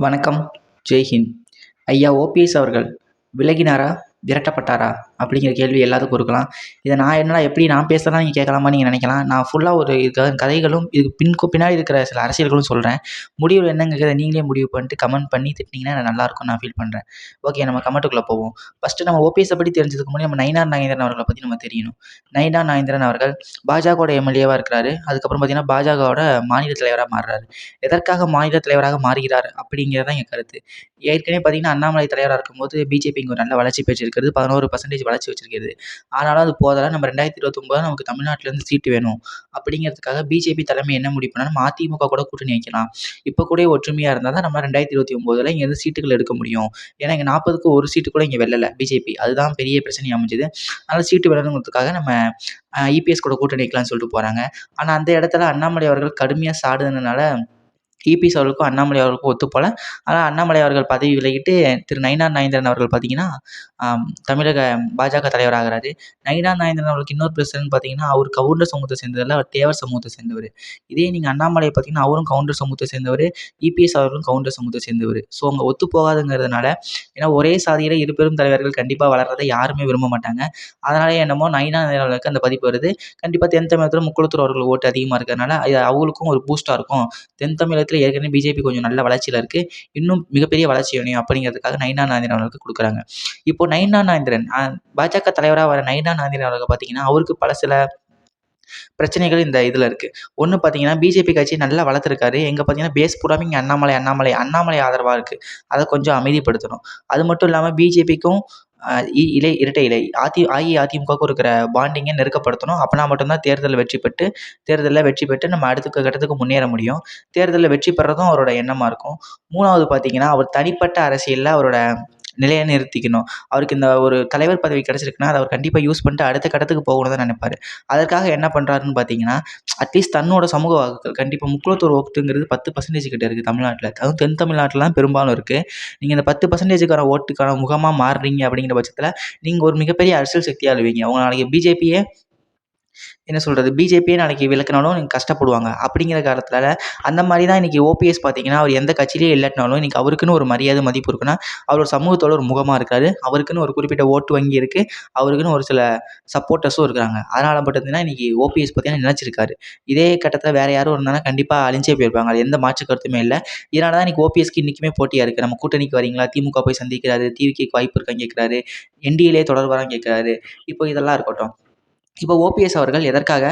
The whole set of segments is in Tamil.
வணக்கம். ஜெய்ஹிந்த். ஐயா ஓபிஎஸ் அவர்கள் விலகினாரா? விரட்டப்பட்டாரா? அப்படிங்கிற கேள்வி எல்லாத்துக்கும் இருக்கலாம் இதை நான் என்னடா எப்படி நான் பேசுகிறதா நீங்கள் கேட்கலாமான்னு நீங்கள் நினைக்கலாம். நான் ஃபுல்லாக ஒரு இது கதைகளும் இதுக்கு பின் பின்னாடி இருக்கிற சில அரசியல்களும் சொல்கிறேன் முடிவு என்னங்கிறத நீங்களே முடிவு பண்ணிட்டு கமெண்ட் பண்ணி திட்டிங்கன்னா நல்லாயிருக்கும் நான் ஃபீல் பண்ணுறேன் ஓகே நம்ம கமெண்ட்டுக்குள்ளே போவோம். ஃபஸ்ட்டு நம்ம ஓபிஎஸ் பற்றி தெரிஞ்சதுக்கு முன்னாடி நம்ம நயினார் நாகேந்திரன் அவர்களை பற்றி நம்ம தெரியணும். நயினார் நாகேந்திரன் அவர்கள் பாஜகவோட எம்எல்ஏவாக இருக்கிறாரு. அதுக்கப்புறம் பார்த்தீங்கன்னா பாஜகவோட மாநில தலைவராக மாறுறாரு. எதற்காக மாநில தலைவராக மாறுகிறார் அப்படிங்கிறது தான் என் கருத்து. ஏற்கனவே பார்த்தீங்கன்னா அண்ணாமலை தலைவராக இருக்கும்போது பிஜேபி இங்கே ஒரு நல்ல வளர்ச்சி பெற்றிருக்கிறது. பதினோரு பர்சன்டேஜ் வளர்ச்சி வச்சிருக்கிறது. ஆனாலும் அது போதெல்லாம் நம்ம ரெண்டாயிரத்தி இருபத்தொம்போது நமக்கு தமிழ்நாட்டிலேருந்து சீட்டு வேணும். அப்படிங்கிறதுக்காக பிஜேபி தலைமை என்ன முடிவு பண்ணால் நம்ம அதிமுக கூட கூட்டணி வைக்கலாம். இப்போ கூட ஒற்றுமையாக இருந்தால் தான் நம்ம ரெண்டாயிரத்தி இருபத்தி ஒம்போதில் இங்கேருந்து சீட்டுகள் எடுக்க முடியும். ஏன்னா இங்கே நாற்பதுக்கு ஒரு சீட்டு கூட இங்கே வெல்லலை பிஜேபி அதுதான் பெரிய பிரச்சனை அமைஞ்சுது. அதனால் சீட்டு வெல்லணுங்கிறதுக்காக நம்ம இபிஎஸ் கூட கூட்டணி வைக்கலாம்னு சொல்லிட்டு போகிறாங்க ஆனால் அந்த இடத்துல அண்ணாமலை அவர்கள் கடுமையாக சாடுனதுனால இபிஎஸ் அவர்களுக்கும் அண்ணாமலை அவர்களுக்கும் ஒத்துப்போல ஆனால் அண்ணாமலை அவர்கள் பதவி விலகிட்டு திரு நயினார் நாகேந்திரன் அவர்கள் பார்த்தீங்கன்னா தமிழக பாஜக தலைவர் ஆகிறாரு நயினார் நாகேந்திரன் அவர்களுக்கு இன்னொரு பிரச்சனைன்னு பார்த்தீங்கன்னா அவர் கவுண்டர் சமூகத்தை சேர்ந்ததில்ல அவர் தேவர் சமூகத்தை சேர்ந்தவர். இதே நீங்கள் அண்ணாமலை பார்த்தீங்கன்னா அவரும் கவுண்டர் சமூகத்தை சேர்ந்தவர் இபிஎஸ் அவர்களும் கவுண்டர் சமூகத்தை சேர்ந்தவர். ஸோ அவங்க ஒத்து போகாதுங்கிறதுனால ஏன்னா ஒரே சாதியில் இரு பெரும் தலைவர்கள் கண்டிப்பாக வளர்றதை யாருமே விரும்ப மாட்டாங்க. அதனால என்னமோ நயினார் நாகேந்திரனுக்கு அந்த பதிப்பு வருது. கண்டிப்பாக தென் தமிழகத்தில் முக்குளத்தூர் அவர்கள் ஓட்டு அதிகமாக இருக்கிறதுனால அது அவங்களுக்கும் ஒரு பூஸ்ட்டாக இருக்கும். தென் தமிழகத்தில் ஏற்கனவே பிஜேபி கொஞ்சம் நல்ல வளர்ச்சியில் இருக்குது இன்னும் மிகப்பெரிய வளர்ச்சி வேணும் அப்படிங்கிறதுக்காக நயனா நாந்திரன் அவர்களுக்கு கொடுக்குறாங்க. இப்போ நயினார் நாந்திரன் பாஜக தலைவராக வர நயனா நாந்திரன் அவர்கள் பார்த்தீங்கன்னா அவருக்கு பல சில பிரச்சனைகள் இந்த இதில் இருக்குது ஒன்று பார்த்தீங்கன்னா பிஜேபி கட்சி நல்லா வளர்த்துருக்காரு. எங்கே பார்த்தீங்கன்னா பேஸ் பூராமே இங்கே அண்ணாமலை அண்ணாமலை அண்ணாமலை ஆதரவாக இருக்குது அதை கொஞ்சம் அமைதிப்படுத்தணும். அது மட்டும் இல்லாமல் பிஜேபிக்கும் இலை இரட்டை இலை. அதி அஇஅதிமுகவுக்கும் இருக்கிற பாண்டிங்கை நெருக்கப்படுத்தணும். அப்போனா மட்டும்தான் தேர்தலில் வெற்றி பெற்று தேர்தலில் வெற்றி பெற்று நம்ம அடுத்த கட்டத்துக்கு முன்னேற முடியும். தேர்தலில் வெற்றி பெறதும் அவரோட எண்ணமாக இருக்கும். மூணாவது பார்த்தீங்கன்னா அவர் தனிப்பட்ட அரசியலில் அவரோட நிலையை நிறுத்திக்கணும். அவருக்கு இந்த ஒரு தலைவர் பதவி கிடச்சிருக்குன்னா அதை அவர் கண்டிப்பாக யூஸ் பண்ணிட்டு அடுத்த கட்டத்துக்கு போகணும்னு தான் நினைப்பாரு. அதற்காக என்ன பண்ணுறாருன்னு பார்த்தீங்கன்னா அட்லீஸ்ட் தன்னோட சமூக வாக்குகள் கண்டிப்பாக முக்குளத்தூர் ஓட்டுங்கிறது பத்து பர்சன்டேஜ் கிட்ட இருக்குது தமிழ்நாட்டில். அதுவும் தென் தமிழ்நாட்டில் தான் பெரும்பாலும் இருக்குது நீங்கள் இந்த பத்து பர்சன்டேஜுக்கான ஓட்டுக்கான முகமாக மாறுறீங்க அப்படிங்கிற பட்சத்தில் நீங்கள் ஒரு மிகப்பெரிய அரசியல் சக்தியாக ஆளுவீங்க. அவங்க நாளைக்கு பிஜேபியே என்ன சொல்கிறது பிஜேபியே நாளைக்கு விளக்குனாலும் நீங்கள் கஷ்டப்படுவாங்க. அப்படிங்கிற காலத்தில் அந்த மாதிரி தான் இன்றைக்கி ஓபிஎஸ் பார்த்தீங்கன்னா அவர் எந்த கட்சியிலே இல்லாட்டினாலும் இன்றைக்கி அவருக்குன்னு ஒரு மரியாதை மதிப்பு இருக்குன்னா அவர் ஒரு சமூகத்தோட ஒரு முகமாக இருக்கார். அவருக்குன்னு ஒரு குறிப்பிட்ட ஓட்டு வங்கி இருக்குது அவருக்குன்னு ஒரு சில சப்போர்ட்டர்ஸும் இருக்கிறாங்க. அதனால் மட்டும்தான் இன்றைக்கி ஓபிஎஸ் பார்த்தீங்கன்னா நினச்சிருக்காரு. இதே கட்டத்தில் வேறு யாரும் இருந்தாலும் கண்டிப்பாக அழிஞ்சே போயிருப்பாங்க. அது எந்த மாற்று கருத்துமே இல்லை. இதனால தான் இன்றைக்கி ஓபிஎஸ்க்கு இன்றைக்குமே போட்டியாக இருக்குது நம்ம கூட்டணிக்கு வரீங்களா? திமுக போய் சந்திக்கிறாரு. டிவிக்கு வாய்ப்பு இருக்கான்னு கேட்குறாரு என்டிஏலே தொடர்பாரான்னு கேட்குறாரு இப்போ இதெல்லாம் இருக்கட்டும். இப்போ ஓபிஎஸ் அவர்கள் எதற்காக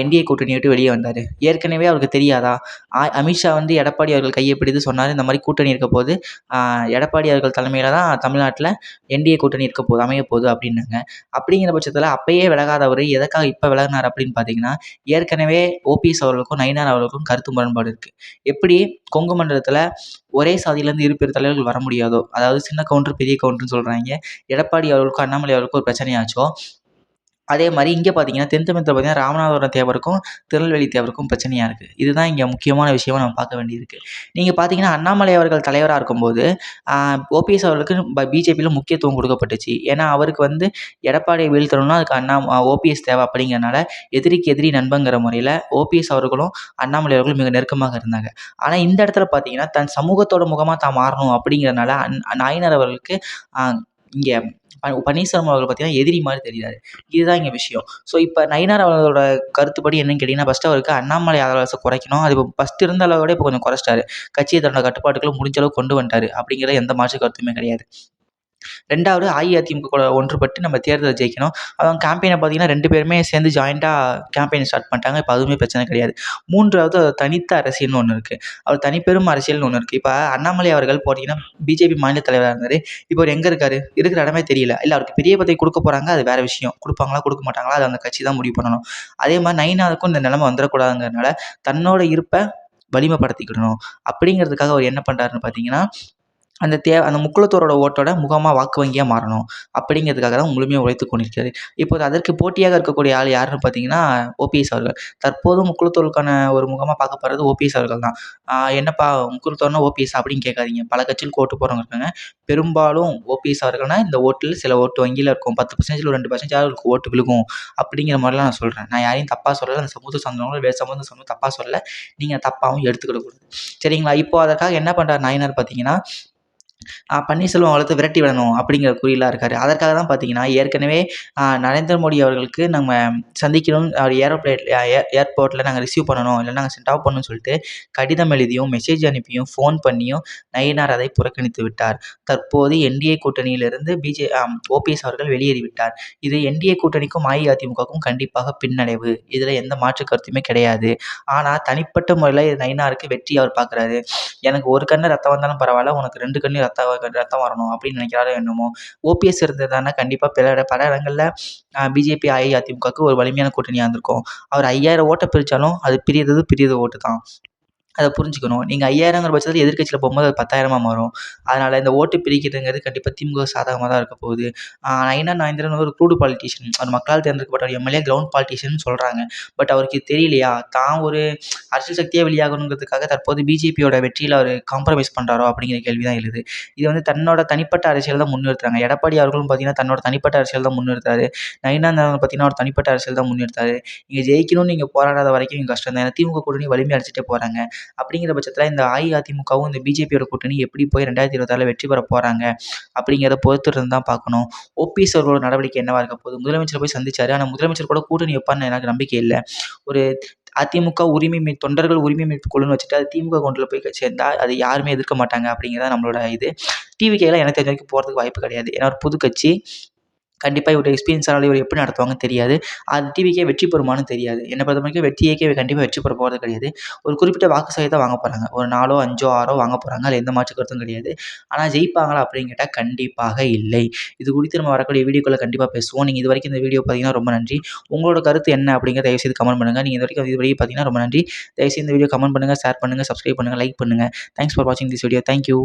என்டிஏ கூட்டணி விட்டு வெளியே வந்தார்? ஏற்கனவே அவருக்கு தெரியாதா? அமித்ஷா வந்து எடப்பாடி அவர்கள் கையை பிடித்து சொன்னார் இந்த மாதிரி கூட்டணி இருக்க போது எடப்பாடி அவர்கள் தலைமையில் தான் தமிழ்நாட்டில் என்டிஏ கூட்டணி இருக்க போது அமைய போகுது அப்படின்னாங்க. அப்படிங்கிற பட்சத்தில் அப்பயே விலகாதவர் எதற்காக இப்போ விலகினார் அப்படின்னு பார்த்தீங்கன்னா ஏற்கனவே ஓபிஎஸ் அவர்களுக்கும் நயினார் அவர்களுக்கும் கருத்து முரண்பாடு இருக்குது எப்படி கொங்கு மண்டலத்தில் ஒரே சாதியிலேருந்து இரு பேர் தலைவர்கள் வர முடியாதோ அதாவது சின்ன கவுண்டர் பெரிய கவுண்டர்னு சொல்கிறாங்க எடப்பாடி அவர்களுக்கும் அண்ணாமலை அவர்களுக்கும் ஒரு பிரச்சனையாச்சோ அதே மாதிரி இங்கே பார்த்தீங்கன்னா தென் தமிழகத்தில் பார்த்தீங்கன்னா ராமநாதபுரம் தேவருக்கும் திருநெல்வேலி தேவருக்கும் பிரச்சனையாக இருக்குது இதுதான் இங்கே முக்கியமான விஷயமா நம்ம பார்க்க வேண்டியிருக்கு. நீங்கள் பார்த்தீங்கன்னா அண்ணாமலை அவர்கள் தலைவராக இருக்கும்போது ஓபிஎஸ் அவர்களுக்கு பிஜேபியில் முக்கியத்துவம் கொடுக்கப்பட்டுச்சு. ஏன்னா அவருக்கு வந்து எடப்பாடியை வீழ்த்தணும்னா அதுக்கு அண்ணா ஓபிஎஸ் தேவை அப்படிங்கிறனால எதிரிக்கு எதிரி நண்பங்கிற முறையில் ஓபிஎஸ் அவர்களும் அண்ணாமலை அவர்களும் மிக நெருக்கமாக இருந்தாங்க. ஆனால் இந்த இடத்துல பார்த்தீங்கன்னா தன் சமூகத்தோட முகமாக தான் மாறணும் அப்படிங்கிறனால அந் நாயினர் அவர்களுக்கு இங்கே பன்னீர்செல்வம் அவர்கள் பார்த்தீங்கன்னா எதிரி மாதிரி தெரிகிறாரு. இதுதான் இங்கே விஷயம். ஸோ இப்போ நயினார் அவர்களோட கருத்துப்படி என்னன்னு கேட்டிங்கன்னா ஃபஸ்ட்டு அவருக்கு அண்ணாமலை ஆதரவாசை குறைக்கணும். அது இப்போ ஃபஸ்ட் இருந்த அளவோட இப்போ கொஞ்சம் குறைச்சிட்டாரு. கட்சியை தன்னோட கட்டுப்பாட்டுக்குள்ள முடிஞ்ச கொண்டு வந்துட்டாரு. அப்படிங்கிற எந்த மாற்று கருத்துமே கிடையாது. ரெண்டாவது அஇஅதிமுக கூட ஒன்றுபட்டு நம்ம தேர்தலை ஜெயிக்கணும். அவங்க கேம்பெயினை பார்த்தீங்கன்னா ரெண்டு பேருமே சேர்ந்து ஜாயிண்ட்டாக கேம்பெயின் ஸ்டார்ட் பண்ணிட்டாங்க. இப்போ அதுவுமே பிரச்சனை கிடையாது. மூன்றாவது தனித்த அரசியல்னு ஒன்று இருக்குது அவர் தனிப்பெரும் அரசியல்னு ஒன்று இருக்குது இப்போ அண்ணாமலை அவர்கள் போட்டிங்கன்னா பிஜேபி மாநில தலைவராக இருந்தார். இப்போ அவர் எங்கே இருக்கார்? இருக்கிற இடமே தெரியல. இல்லை அவருக்கு பெரிய பதவி கொடுக்க போகிறாங்க அது வேறு விஷயம். கொடுப்பாங்களா கொடுக்க மாட்டாங்களா? அது அந்த கட்சி தான் முடிவு பண்ணணும். அதே மாதிரி நைனாவுக்கும் இந்த நிலமை வந்துடக்கூடாதுங்கிறதுனால தன்னோட இருப்பை வலிமைப்படுத்திக்கிடணும். அப்படிங்கிறதுக்காக அவர் என்ன பண்ணுறாருன்னு பார்த்தீங்கன்னா அந்த தே அந்த முக்குளத்தோரோட ஓட்டோட முகமாக வாக்கு வங்கியாக மாறணும். அப்படிங்கிறதுக்காக தான் முழுமையாக உழைத்து கொண்டிருக்கிறார் இப்போது அதற்கு போட்டியாக இருக்கக்கூடிய ஆள் யாருன்னு பார்த்தீங்கன்னா ஓபிஎஸ் அவர்கள். தற்போது முக்குளத்தோருக்கான ஒரு முகமாக பார்க்கப்படுறது ஓபிஎஸ் அவர்கள் தான். என்னப்பா முக்குளத்தோர்னா ஓபிஎஸ் அப்படின்னு கேட்காதீங்க. பல கட்சியில் ஓட்டு போகிறவங்க இருக்காங்க. பெரும்பாலும் ஓபிஎஸ் அவர்கள்னா இந்த ஓட்டில் சில ஓட்டு வங்கியில் இருக்கும். பத்து பர்சன்டேஜில் ரெண்டு பர்சன்டேஜ் அவர்களுக்கு ஓட்டு விழுகும். அப்படிங்கிற மாதிரிலாம் நான் சொல்கிறேன் நான் யாரையும் தப்பாக சொல்லலை. அந்த சமூக சார்ந்தவங்களும் வேறு சமூக சார்ந்தவங்க தப்பாக சொல்லலை. நீங்கள் தப்பாகவும் எடுத்துக்கிடக்கூடாது சரிங்களா? இப்போ அதற்காக என்ன பண்ணுறாரு நாயனார் பார்த்தீங்கன்னா பன்னீர்செல்வம் வளர்த்து விரட்டி விடணும் அப்படிங்கிற குறியீலாக இருக்கார். அதற்காக தான் பார்த்தீங்கன்னா ஏற்கனவே நரேந்திர மோடி அவர்களுக்கு நம்ம சந்திக்கணும் அவர் ஏரோப்ளேன் ஏர்போர்ட்டில் நாங்கள் ரிசீவ் பண்ணணும் இல்லை நாங்கள் சென்ட் ஆஃப் பண்ணணும்னு சொல்லிட்டு கடிதம் எழுதியும் மெசேஜ் அனுப்பியும் ஃபோன் பண்ணியும் நயினார் அதை புறக்கணித்து விட்டார். தற்போது என்டிஏ கூட்டணியிலிருந்து பிஜே ஓபிஎஸ் அவர்கள் வெளியேறிவிட்டார். இது என்டிஏ கூட்டணிக்கும் அஇஅதிமுகவுக்கும் கண்டிப்பாக பின்னடைவு. இதில் எந்த மாற்று கருத்துமே கிடையாது. ஆனால் தனிப்பட்ட முறையில் நயினாருக்கு வெற்றி அவர் பார்க்குறாரு. எனக்கு ஒரு கண்ணு ரத்தம் வந்தாலும் பரவாயில்ல உனக்கு ரெண்டு கண்ணு ரத்தம் ரத்தம் வரணும் அப்படின்னு நினைக்கிறாரோ என்னமோ ஓபிஎஸ் இருந்ததுனா கண்டிப்பாக பல பல இடங்களில் பிஜேபி அஇஅதிமுகவுக்கு ஒரு வலிமையான கூட்டணியாக இருந்திருக்கும். அவர் ஐயாயிரம் ஓட்டை பிரித்தாலும் அது பிரியறது பிரியது ஓட்டு தான் அதை புரிஞ்சுக்கணும். நீங்கள் ஐயாயிரங்கிற பட்சத்தில் எதிர்கட்சியில் போகும்போது அது பத்தாயிரமாக மாறும். அதனால் இந்த ஓட்டு பிரிக்கிறதுங்கிறது கண்டிப்பாக திமுக சாதகமாக தான் இருக்க போகுது. நயினா நாயந்திரன் ஒரு க்ரூடு பாலிட்டிஷியன் அவர் மக்களால் தேர்ந்தெடுக்கப்பட்ட எம்எல்ஏ கிரவுண்ட் பாலிட்டிஷியன் சொல்கிறாங்க பட் அவருக்கு தெரியலையா? தான் ஒரு அரசியல் சக்தியாக வெளியாகணுங்கிறதுக்காக தற்போது பிஜேபியோட வெற்றியில் அவர் காம்ப்ரமைஸ் பண்ணுறாரோ அப்படிங்கிற கேள்வி தான் எழுது. இது வந்து தன்னோட தனிப்பட்ட அரசியல் தான் முன்னிறுத்துறாங்க. எடப்பாடி அவர்களும் பார்த்தீங்கன்னா தன்னோட தனிப்பட்ட அரசியல் தான் முன்னிறுத்தாரு. நயினா பார்த்தீங்கன்னா ஒரு தனிப்பட்ட அரசியல் தான் முன்னிறுத்தாரு. இங்கே ஜெயிக்கணும்னு நீங்கள் போராடாத வரைக்கும் கஷ்டம் தான் ஏன்னா திமுக கூட்டணி வலிமை அடிச்சுட்டே போகிறாங்க அப்படிங்கிற பட்சத்தில் இந்த அஇஅதிமுகவும் இந்த பிஜேபியோட கூட்டணி எப்படி போய் ரெண்டாயிரத்தி இருபத்தாறில் வெற்றி பெற போகிறாங்க அப்படிங்கிறத பொறுத்திருந்து தான் பார்க்கணும். ஓபிஎஸ் அவர்களோட நடவடிக்கை என்னவாக இருக்க போகுது? முதலமைச்சர் போய் சந்திச்சார். ஆனால் முதலமைச்சர் கூட கூட்டணி வைப்பான்னு எனக்கு நம்பிக்கை இல்லை. ஒரு அதிமுக உரிமை மீ தொண்டர்கள் உரிமை மீட்பு குழுன்னு வச்சுட்டு அது திமுக கொண்டில் போய் சேர்ந்தால் அது யாருமே எதிர்க்க மாட்டாங்க அப்படிங்கிறத நம்மளோட இது. டிவிக்கெல்லாம் எனக்கு தெரிஞ்ச வரைக்கும் போகிறதுக்கு வாய்ப்பு கிடையாது. ஏன்னா ஒரு புது கட்சி கண்டிப்பாக இவர் எக்ஸ்பீரியன்ஸான இவர் எப்படி நடத்துவாங்கன்னு தெரியாது. அது டிவிக்கே வெற்றி பெறுமான்னு தெரியாது. என்னை பொறுத்த வரைக்கும் வெற்றியேக்கே கண்டிப்பாக வெற்றி பெற போகிறது கிடையாது. ஒரு குறிப்பிட்ட வாக்கு சதவீதம் வாங்க போகிறாங்க ஒரு நாலோ அஞ்சோ ஆறோ வாங்க போகிறாங்க அதில் எந்த மாற்று கருத்தும் கிடையாது. ஆனால் ஜெயிப்பாங்களா அப்படின்னு கேட்டால் கண்டிப்பாக இல்லை. இது குறித்து நம்ம வரக்கூடிய வீடியோக்களை கண்டிப்பாக பேசுவோம். நீங்கள் இது வரைக்கும் இந்த வீடியோ பார்த்தீங்கன்னா ரொம்ப நன்றி. உங்களோட கருத்து என்ன அப்படிங்கிற தயவுசெய்து கமெண்ட் பண்ணுங்கள் நீங்கள் இது வரைக்கும் இது வரைக்கும் பார்த்தீங்கன்னா ரொம்ப நன்றி. தயவுசெய்து இந்த வீடியோ கமெண்ட் பண்ணுங்கள் ஷேர் பண்ணுங்கள் சப்ஸ்கிரைப் பண்ணுங்கள் லைக் பண்ணுங்கள் தேங்க்ஸ் ஃபார் வாட்சிங் திஸ் வீடியோ தேங்க்யூ